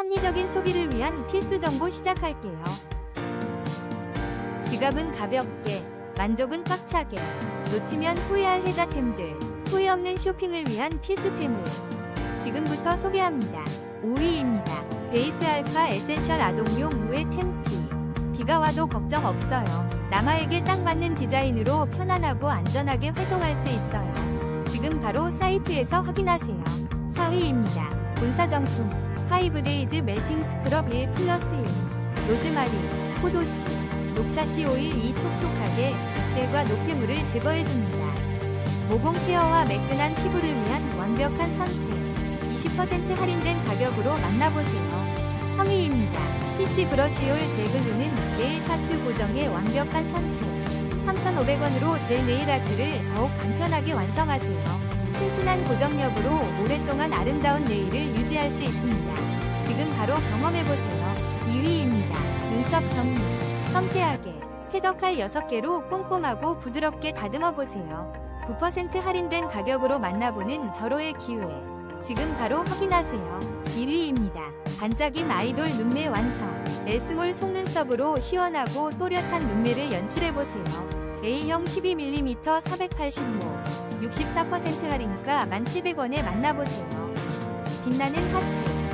합리적인 소비를 위한 필수 정보 시작할게요. 지갑은 가볍게, 만족은 꽉차게, 놓치면 후회할 혜자템들, 후회 없는 쇼핑을 위한 필수템을 지금부터 소개합니다. 5위입니다. 베이스 알파 에센셜 아동용 우회 템피. 비가 와도 걱정 없어요. 남아에게 딱 맞는 디자인으로 편안하고 안전하게 활동할 수 있어요. 지금 바로 사이트에서 확인하세요. 4위입니다. 본사 정품 파이브데이즈 멜팅 스크럽 1 플러스 1 로즈마리, 포도씨, 녹차씨 오일 이 촉촉하게 각질과 노폐물을 제거해줍니다. 모공 케어와 매끈한 피부를 위한 완벽한 선택 20% 할인된 가격으로 만나보세요. 3위입니다. CC 브러쉬올 젤글루는 네일 파츠 고정의 완벽한 선택 3,500원으로 제 네일 아트를 더욱 간편하게 완성하세요. 튼튼한 고정력으로 오랫동안 아름다운 네일을 유지할 수 있습니다. 지금 바로 경험해보세요. 2위입니다. 눈썹 정리. 섬세하게. 패더칼 6개로 꼼꼼하고 부드럽게 다듬어보세요. 9% 할인된 가격으로 만나보는 절호의 기회. 지금 바로 확인하세요. 1위입니다. 반짝임 아이돌 눈매 완성. 엘스몰 속눈썹으로 시원하고 또렷한 눈매를 연출해보세요. A형 12mm 480모. 64% 할인가 1,700원에 만나보세요. 빛나는 하트.